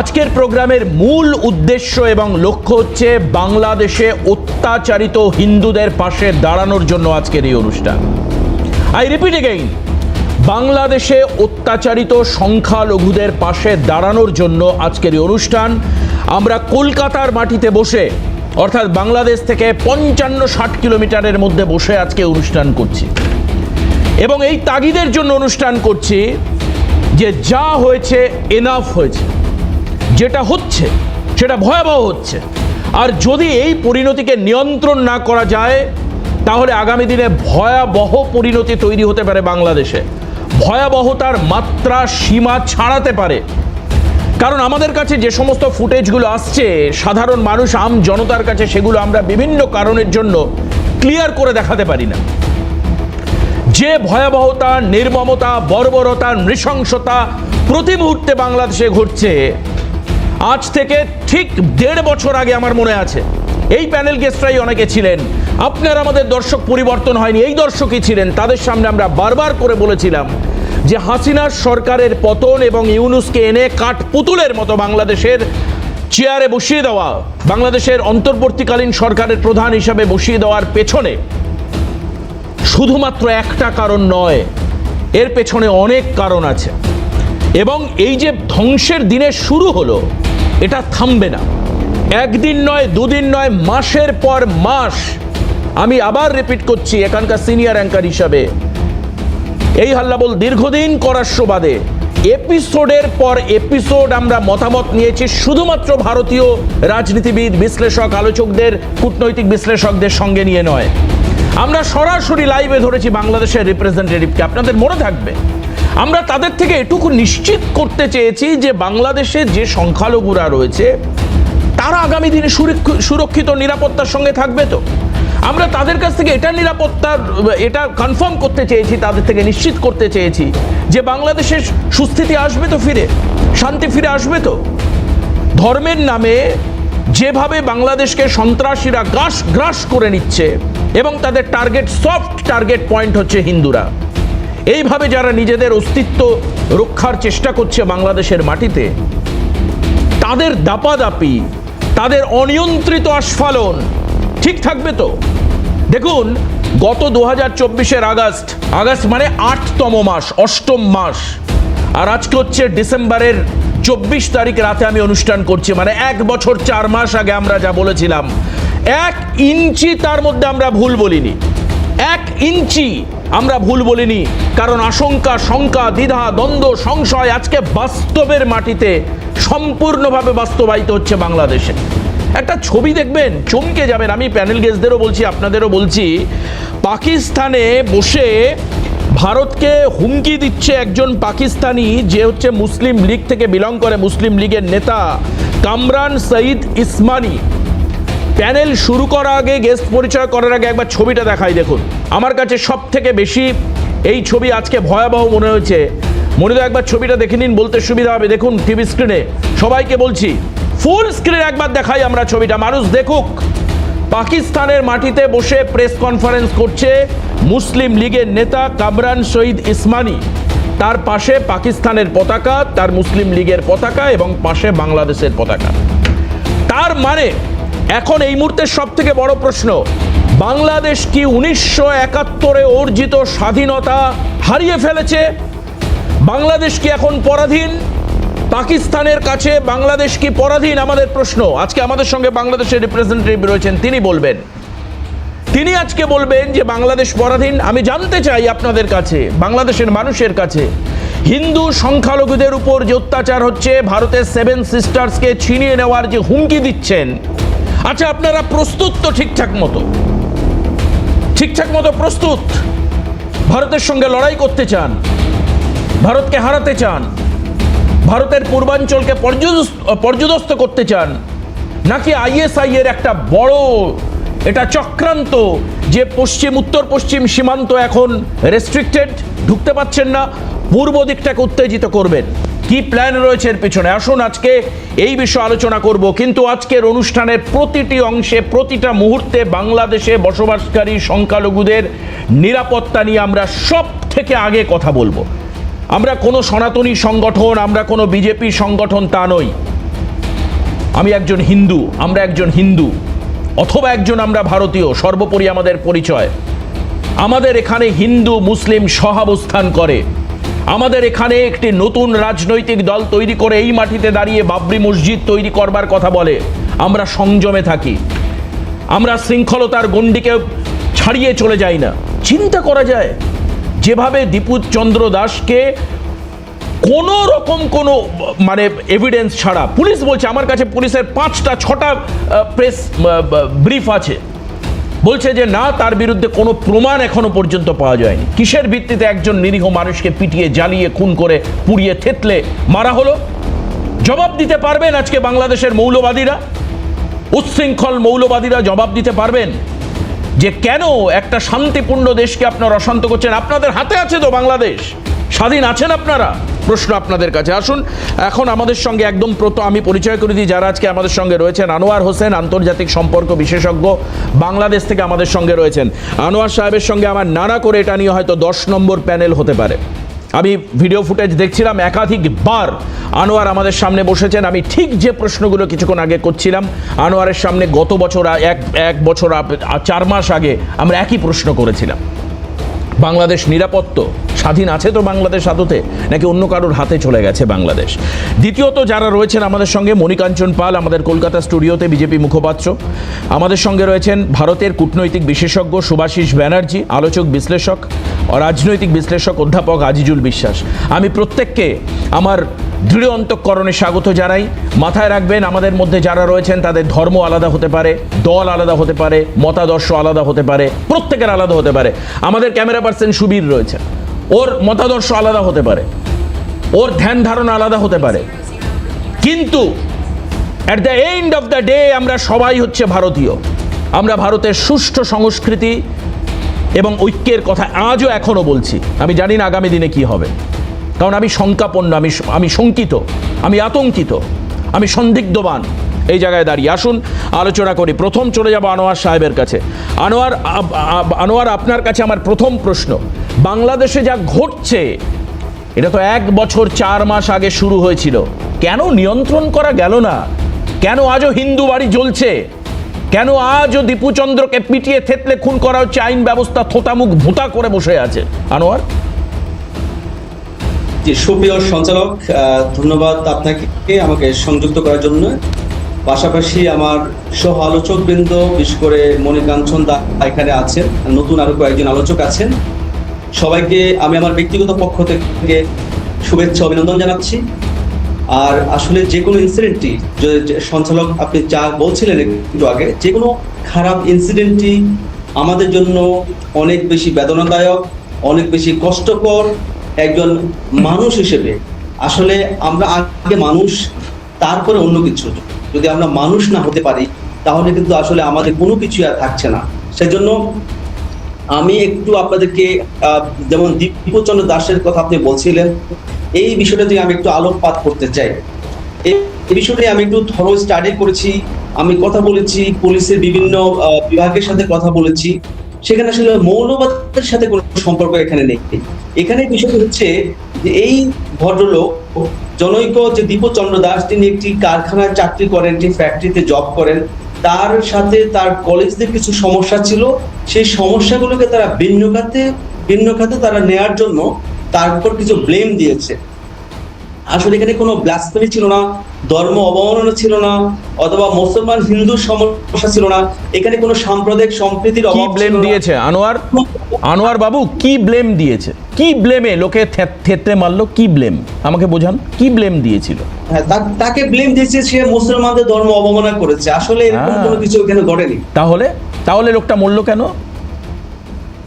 আজকের প্রোগ্রামের মূল উদ্দেশ্য এবং লক্ষ্য হচ্ছে বাংলাদেশে অত্যাচারিত হিন্দুদের পাশে দাঁড়ানোর জন্য আজকের এই অনুষ্ঠান। আই রিপিট এগেইন বাংলাদেশে অত্যাচারিত সংখ্যালঘুদের পাশে দাঁড়ানোর জন্য আজকের এই অনুষ্ঠান। আমরা কলকাতার মাটিতে বসে, অর্থাৎ বাংলাদেশ থেকে পঞ্চান্ন ষাট কিলোমিটারের মধ্যে বসে আজকে অনুষ্ঠান করছি। এবং এই তাগিদের জন্য অনুষ্ঠান করছি যে যা হয়েছে এনাফ হয়েছে। যেটা হচ্ছে, সেটা ভয়াবহ হচ্ছে। আর যদি এই পরিণতিকে নিয়ন্ত্রণ না করা যায়, তাহলে আগামী দিনে ভয়াবহ পরিণতি তৈরি হতে পারে বাংলাদেশে। ভয়াবহতার মাত্রা সীমা ছাড়াতে পারে। কারণ আমাদের কাছে যে সমস্ত ফুটেজগুলো আসছে, সাধারণ মানুষ, আম জনতার কাছে সেগুলো আমরা বিভিন্ন কারণের জন্য ক্লিয়ার করে দেখাতে পারি না। যে ভয়াবহতা, নির্মমতা, বর্বরতা, নৃশংসতা প্রতি মুহূর্তে বাংলাদেশে ঘটছে আজ থেকে ঠিক দেড় বছর আগে আমার মনে আছে। এই প্যানেল গেস্টরাই অনেকে ছিলেন। আপনার আমাদের দর্শক পরিবর্তন হয়নি, এই দর্শকই ছিলেন। তাদের সামনে আমরা বারবার করে বলেছিলাম যে হাসিনার সরকারের পতন এবং ইউনুসকে এনে কাঠ পুতুলের মতো বাংলাদেশের চেয়ারে বসিয়ে দেওয়া, বাংলাদেশের অন্তর্বর্তীকালীন সরকারের প্রধান হিসাবে বসিয়ে দেওয়ার পেছনে শুধুমাত্র একটা কারণ নয়, এর পেছনে অনেক কারণ আছে। এবং এই যে ধ্বংসের দিনে শুরু হলো, এটা থামবে না। একদিন নয়, দুদিন নয়, মাসের পর মাস আমি আবার রিপিট করছি এখানকার সিনিয়র অ্যাঙ্কার হিসাবে। এই হাল্লাবল দীর্ঘদিন করার সুবাদে এপিসোডের পর এপিসোড আমরা মতামত নিয়েছি, শুধুমাত্র ভারতীয় রাজনীতিবিদ, বিশ্লেষক, আলোচকদের, কূটনৈতিক বিশ্লেষকদের সঙ্গে নিয়ে নয়। আমরা সরাসরি লাইভে ধরেছি বাংলাদেশের রিপ্রেজেন্টেটিভকে আপনাদের মনে থাকবে আমরা তাদের থেকে এটুকু নিশ্চিত করতে চেয়েছি যে বাংলাদেশে যে সংখ্যালঘুরা রয়েছে, তারা আগামী দিনে সুরক্ষিত নিরাপত্তার সঙ্গে থাকবে তো। আমরা তাদের কাছ থেকে এটা নিরাপত্তার, এটা কনফার্ম করতে চেয়েছি, তাদের থেকে নিশ্চিত করতে চেয়েছি যে বাংলাদেশের সুস্থিতি আসবে তো ফিরে, শান্তি ফিরে আসবে তো। ধর্মের নামে যেভাবে বাংলাদেশকে সন্ত্রাসীরা গ্রাস গ্রাস করে নিচ্ছে এবং তাদের টার্গেট সফট টার্গেট পয়েন্ট হচ্ছে হিন্দুরা। এইভাবে যারা নিজেদের অস্তিত্ব রক্ষার চেষ্টা করছে বাংলাদেশের মাটিতে, তাদের দাপাদাপি, তাদের অনিয়ন্ত্রিত আস্ফালন ঠিক থাকবে তো? দেখুন, গত দু হাজার চব্বিশের আগস্ট আগস্ট মানে আটতম মাস, অষ্টম মাস, আর আজকে হচ্ছে ডিসেম্বরের চব্বিশ তারিখ রাতে আমি অনুষ্ঠান করছি মানে এক বছর চার মাস আগে আমরা যা বলেছিলাম। এক ইঞ্চি তার মধ্যে আমরা ভুল বলিনি। এক ইঞ্চি আমরা ভুল বলিনি, কারণ আশঙ্কা, শঙ্কা, দ্বিধা, দ্বন্দ্ব, সংশয় আজকে বাস্তবের মাটিতে সম্পূর্ণভাবে বাস্তবায়িত হচ্ছে বাংলাদেশে। একটা ছবি দেখবেন, চমকে যাবেন। আমি প্যানেল গেস্টদেরও বলছি, আপনাদেরও বলছি, পাকিস্তানে বসে ভারতকে হুমকি দিচ্ছে একজন পাকিস্তানি, যে হচ্ছে মুসলিম লীগ থেকে বিলং করে মুসলিম লীগের নেতা কামরান সঈদ ইসমানি। প্যানেল শুরু করার আগে গেস্ট পরিচয় করার আগে একবার ছবিটা দেখাই দেখুন। আমার কাছে সব থেকে বেশি এই ছবি আজকে ভয়াবহ মনে হয়েছে। মনে একবার ছবিটা দেখে নিন, বলতে সুবিধা হবে। দেখুন টিভি স্ক্রিনে সবাইকে বলছি ফুল স্ক্রিনে একবার দেখাই আমরা ছবিটা। মানুষ দেখুক, পাকিস্তানের মাটিতে বসে প্রেস কনফারেন্স করছে মুসলিম লীগের নেতা কামরান শহীদ ইসমানি। তার পাশে পাকিস্তানের পতাকা, তার মুসলিম লীগের পতাকা এবং পাশে বাংলাদেশের পতাকা। তার মানে এখন এই মুহূর্তে সব থেকে বড় প্রশ্ন, বাংলাদেশ কি উনিশশো একাত্তরে অর্জিত স্বাধীনতা হারিয়ে ফেলেছে? বাংলাদেশ কি এখন পরাধীন? পাকিস্তানের কাছে বাংলাদেশ কি পরাধীন? আমাদের প্রশ্ন। আজকে আমাদের সঙ্গে বাংলাদেশের রিপ্রেজেন্টেটিভ রয়েছেন, তিনি বলবেন। তিনি আজকে বলবেন যে বাংলাদেশ পরাধীন। আমি জানতে চাই আপনাদের কাছে, বাংলাদেশের মানুষের কাছে। হিন্দু সংখ্যালঘুদের উপর যে অত্যাচার হচ্ছে, ভারতের সেভেন সিস্টার্সকে ছিনিয়ে নেওয়ার যে হুমকি দিচ্ছেন আচ্ছা আপনারা প্রস্তুত তো ঠিকঠাক মতো? ঠিকঠাক মতো প্রস্তুত? ভারতের সঙ্গে লড়াই করতে চান? ভারতকে হারাতে চান? ভারতের পূর্বাঞ্চলকে পর্যদস্ত করতে চান? নাকি আইএসআই এর একটা বড়, এটা চক্রান্ত, যে পশ্চিম, উত্তর পশ্চিম সীমান্ত এখন রেস্ট্রিক্টেড ঢুকতে পাচ্ছেন না, পূর্ব দিকটাকে উত্তেজিত করবেন? কি প্ল্যান রয়েছে এর পিছনে? আসুন আজকে এই বিষয়ে আলোচনা করব। কিন্তু আজকের অনুষ্ঠানের প্রতিটি অংশে, প্রতিটা মুহূর্তে বাংলাদেশে বসবাসকারী সংখ্যালঘুদের নিরাপত্তা নিয়ে আমরা সব থেকে আগে কথা বলব। আমরা কোনো সনাতনী সংগঠন, আমরা কোনো বিজেপি সংগঠন তা নই। আমি একজন হিন্দু, আমরা একজন হিন্দু, অথবা একজন আমরা ভারতীয়, সর্বোপরি আমাদের পরিচয়। আমাদের এখানে হিন্দু, মুসলিম সহাবস্থান করে। আমাদের এখানে একটি নতুন রাজনৈতিক দল তৈরি করে এই মাটিতে দাঁড়িয়ে বাবরি মসজিদ তৈরি করবার কথা বলে। আমরা সংযমে থাকি। আমরা শৃঙ্খলতার গণ্ডিকে ছাড়িয়ে চলে যাই না। চিন্তা করা যায়, যেভাবে দীপু চন্দ্র দাসকে কোনো রকম কোনো মানে এভিডেন্স ছাড়া, পুলিশ বলছে, আমার কাছে পুলিশের পাঁচটা, ছটা প্রেস ব্রিফ আছে। বলছে যে না, তার বিরুদ্ধে কোনো প্রমাণ এখনও পর্যন্ত পাওয়া যায়নি। কিসের ভিত্তিতে একজন নিরীহ মানুষকে পিটিয়ে, জ্বালিয়ে, খুন করে, পুড়িয়ে, থেতলে মারা হলো? জবাব দিতে পারবেন আজকে বাংলাদেশের মৌলবাদীরা? উচ্ছৃঙ্খল মৌলবাদীরা জবাব দিতে পারবেন? যে কেন একটা শান্তিপূর্ণ দেশকে আপনারা অশান্ত করছেন? আপনাদের হাতে আছে তো বাংলাদেশ। স্বাধীন আছেন আপনারা? প্রশ্ন আপনাদের কাছে। আসুন, এখন আমাদের সঙ্গে একদম প্রত আমি পরিচয় করে দিই, যারা আজকে আমাদের সঙ্গে রয়েছেন। আনোয়ার হোসেন, আন্তর্জাতিক সম্পর্ক বিশেষজ্ঞ, বাংলাদেশ থেকে আমাদের সঙ্গে রয়েছেন। আনোয়ার সাহেবের সঙ্গে আমার নানা করে এটা নিয়ে হয়তো দশ নম্বর প্যানেল হতে পারে। আমি ভিডিও ফুটেজ দেখছিলাম একাধিকবার। আনোয়ার আমাদের সামনে বসেছেন। আমি ঠিক যে প্রশ্নগুলো কিছুক্ষণ আগে করছিলাম, আনোয়ারের সামনে গত বছর এক এক বছর চার মাস আগে আমরা একই প্রশ্ন করেছিলাম। বাংলাদেশ নিরাপত্ত? স্বাধীন আছে তো বাংলাদেশ আদতে? নাকি অন্য কারোর হাতে চলে গেছে বাংলাদেশ? দ্বিতীয়ত, যারা রয়েছেন আমাদের সঙ্গে, মণিকাঞ্চন পাল, আমাদের কলকাতা স্টুডিওতে বিজেপি মুখপাত্র। আমাদের সঙ্গে রয়েছেন ভারতের কূটনৈতিক বিশেষজ্ঞ সুভাষিস ব্যানার্জি, আলোচক বিশ্লেষক রাজনৈতিক বিশ্লেষক অধ্যাপক আজিজুল বিশ্বাস। আমি প্রত্যেককে আমার দৃঢ় অন্তঃকরণে স্বাগত জানাই। মাথায় রাখবেন, আমাদের মধ্যে যারা রয়েছেন, তাদের ধর্ম আলাদা হতে পারে, দল আলাদা হতে পারে, মতাদর্শ আলাদা হতে পারে, প্রত্যেকের আলাদা হতে পারে। আমাদের ক্যামেরা পার্সন সুবীর রয়েছে। ওর মতাদর্শ আলাদা হতে পারে। ওর ধ্যান ধারণা আলাদা হতে পারে। কিন্তু at the end of the day আমরা সবাই হচ্ছে ভারতীয়। আমরা ভারতের সুষ্ঠু সংস্কৃতি এবং ঐক্যের কথা আজও এখনও বলছি। আমি জানি না আগামী দিনে কি হবে। কারণ আমি শঙ্কাপন্ন, আমি আমি শঙ্কিত, আমি আতঙ্কিত, আমি সন্দিগ্ধবান। এই জায়গায় দাঁড়িয়ে আসুন, আলোচনা করি। প্রথম চলে যাব আনোয়ার সাহেবের কাছে। আনোয়ার আনোয়ার আপনার কাছে আমার প্রথম প্রশ্ন। বাংলাদেশে যা ঘটছে, এটা তো এক বছর চার মাস আগে শুরু হয়েছিল। কেন নিয়ন্ত্রণ করা গেল না? কেন আজও হিন্দু বাড়ি জ্বলছে? কেন আজও দীপুচন্দ্রকে পিটিয়ে থেতলে খুন করা হচ্ছে? আইন ব্যবস্থা থোতামুখ ভোতা করে বসে আছে। আনোয়ার? জি, সুপ্রিয় সঞ্চালক ধন্যবাদ আপনাকে আমাকে সংযুক্ত করার জন্য। পাশাপাশি আমার সহ আলোচক বৃন্দ বিশেষ করে মণিকাঞ্চন দা এখানে আছেন নতুন আরও কয়েকজন আলোচক আছেন। সবাইকে আমি আমার ব্যক্তিগত পক্ষ থেকে শুভেচ্ছা, অভিনন্দন জানাচ্ছি। আর আসলে যে কোনো ইনসিডেন্টই সঞ্চালক আপনি যা বলছিলেন একটু আগে, যে কোনো খারাপ ইনসিডেন্টটি আমাদের জন্য অনেক বেশি বেদনাদায়ক, অনেক বেশি কষ্টকর একজন মানুষ হিসেবে আসলে আমরা আগে মানুষ, তারপরে অন্য কিছু। যদি আমরা মানুষ না হতে পারি, তাহলে কিন্তু আসলে আমাদের কোনো কিছু আর থাকছে না। সেজন্য আমি একটু আপনাদেরকে যেমন দীপচন্দ্র দাসের কথা আপনি বলছিলেন, এই বিষয়টা আমি একটু আলোকপাত করতে চাই। এই বিষয়টা আমি একটু থরো স্টাডি করেছি, আমি কথা বলেছি, পুলিশের বিভিন্ন বিভাগের সাথে কথা বলেছি। সেখানে আসলে মৌলবাদের সাথে কোনো সম্পর্ক এখানে নেই। এখানে বিষয়টা হচ্ছে যে এই ভদ্রলোক, জনৈক যে দীপচন্দ্র দাস, তিনি একটি কারখানায় চাকরি করেন, একটি ফ্যাক্টরিতে জব করেন। তার সাথে তার কলেজদের কিছু সমস্যা ছিল। সেই সমস্যাগুলোকে তারা ভিন্ন খাতে ভিন্ন খাতে তারা নেয়ার জন্য তার উপর কিছু ব্লেম দিয়েছে। আসলে এখানে কোনো ব্লাসফেমি ছিল না। ধর্ম অবমাননা ছিল না অথবা মুসলমান হিন্দু সমস্যা ছিল না এখানে কোনো সাম্প্রদায়িক সম্প্রীতির অভাব ব্লেম দিয়েছে? আনোয়ার? আনোয়ার বাবু কি ব্লেম দিয়েছে? কি ব্লেমে লোকে থেতলে মারলো? কি ব্লেম আমাকে বোঝান কি ব্লেম দিয়েছিল? হ্যাঁ, তাকে ব্লেম দিয়েছে সে মুসলমানদের ধর্ম অবমাননা করেছে। আসলে এরকম হ্যাঁ। কোনো কিছু এখানে ঘটেনি। তাহলে? তাহলে লোকটা মরলো কেন?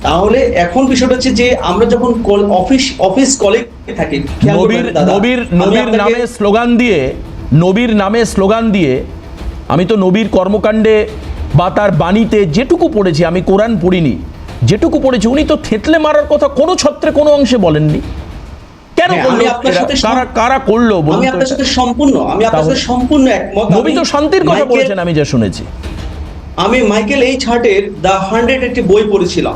তাহলে এখন বিষয়টা হচ্ছে যে আমরা যখন কল- অফিস অফিস কলিগ থাকি নবীর নবীর নবীর নামে স্লোগান দিয়ে নবীর নামে স্লোগান দিয়ে আমি তো নবীর কর্মকাণ্ডে বা তার বাণীতে যেটুকু পড়েছি আমি কোরআন পড়িনি যেটুকু পড়েছি উনি তো থেতলে মারার কথা কোনো ছত্রে কোনো অংশে বলেননি। কেন হ্যাঁ, কারা কারা করল বলুন সম্পূর্ণ আমি আপনার সাথে সম্পূর্ণ একমত। নবী তো শান্তির কথা বলেছেন আমি যা শুনেছি। আমি মাইকেল এইচ হার্টের দ্য হান্ড্রেড একটি বই পড়েছিলাম।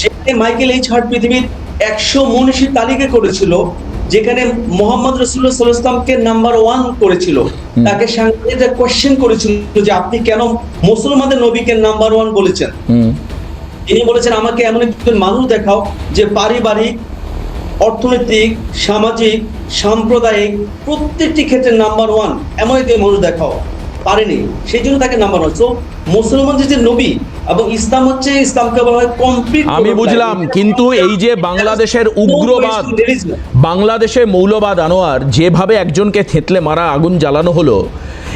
সেখানে মাইকেল এইচ হার্ট পৃথিবীর একশো মনীষীর তালিকা করেছিল যেখানে মোহাম্মদ রসুল্লাহ সাল্লামকে নাম্বার ওয়ান করেছিল। তাকে সাংবাদিকরা কোশ্চেন করেছিল যে আপনি কেন মুসলমানদের নবীকে নাম্বার ওয়ান বলেছেন? তিনি বলেছেন আমাকে এমন একজন মানুষ দেখাও যে পারিবারিক অর্থনৈতিক সামাজিক সাম্প্রদায়িক প্রত্যেকটি ক্ষেত্রে নাম্বার ওয়ান এমন একজন মানুষ দেখাও। পারেনি। সেই জন্য তাকে নাম্বার ওয়ান তো মুসলমানদের যে নবী এবং ইসলাম হচ্ছে ইসলামকে বলা হয় কমপ্লিট আমি বুঝলাম কিন্তু এই যে বাংলাদেশের উগ্রবাদ বাংলাদেশে মৌলবাদ আনোয়ার যেভাবে একজনকে থেতলে মারা আগুন জ্বালানো হলো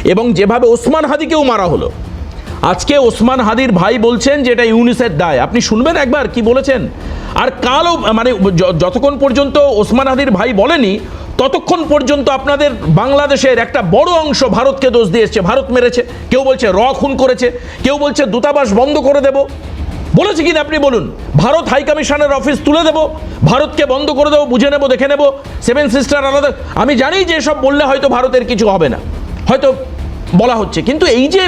এবং যেভাবে ওসমান হাদিকেও মারা হলো। আজকে ওসমান হাদির ভাই বলছেন যে এটা ইউনিসেফ দায়। আপনি শুনবেন একবার কি বলেছেন? আর কালও মানে যতক্ষণ পর্যন্ত ওসমান হাদির ভাই বলেনি ততক্ষণ পর্যন্ত আপনাদের বাংলাদেশের একটা বড় অংশ ভারতকে দোষ দিয়ে এসছে ভারত মেরেছে, কেউ বলছে র খুন করেছে, কেউ বলছে দূতাবাস বন্ধ করে দেবো। বলেছে কিনা আপনি বলুন? ভারত হাই কমিশনের অফিস তুলে দেবো, ভারতকে বন্ধ করে দেবো, বুঝে নেব, দেখে নেব, সেভেন সিস্টার আলাদা। আমি জানি যে এসব বললে হয়তো ভারতের কিছু হবে না, হয়তো বলা হচ্ছে, কিন্তু এই যে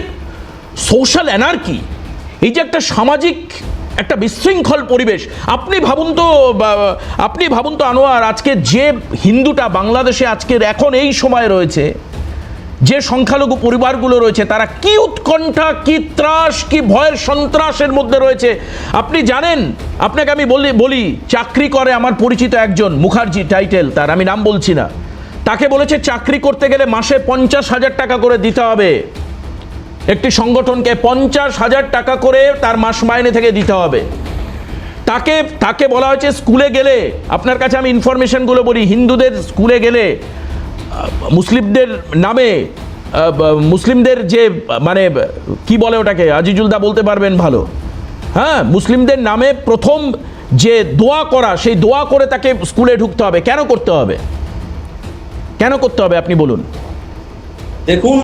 সোশ্যাল অ্যানার্কি, এই যে একটা সামাজিক একটা বিশৃঙ্খল পরিবেশ। আপনি ভাবুন তো আপনি ভাবুন তো আনোয়ার, আজকে যে হিন্দুটা বাংলাদেশে আজকের এখন এই সময় রয়েছে, যে সংখ্যালঘু পরিবারগুলো রয়েছে, তারা কি উৎকণ্ঠা, কি ত্রাস, কি ভয়ের সন্ত্রাসের মধ্যে রয়েছে? আপনি জানেন, আপনাকে আমি বলি বলি, চাকরি করে আমার পরিচিত একজন, মুখার্জি টাইটেল, তার আমি নাম বলছি না। তাকে বলেছে, চাকরি করতে গেলে মাসে পঞ্চাশ হাজার টাকা করে দিতে হবে। একটি সংগঠনকে পঞ্চাশ হাজার টাকা করে তার মাস মাইনে থেকে দিতে হবে। তাকে তাকে বলা হয়েছে স্কুলে গেলে, আপনার কাছে আমি ইনফরমেশনগুলো বলি, হিন্দুদের স্কুলে গেলে মুসলিমদের নামে মুসলিমদের যে মানে কি বলে ওটাকে আজিজুলদা বলতে পারবেন ভালো। হ্যাঁ মুসলিমদের নামে প্রথম যে দোয়া করা, সেই দোয়া করে তাকে স্কুলে ঢুকতে হবে। কেন করতে হবে? কেন করতে হবে আপনি বলুন। দেখুন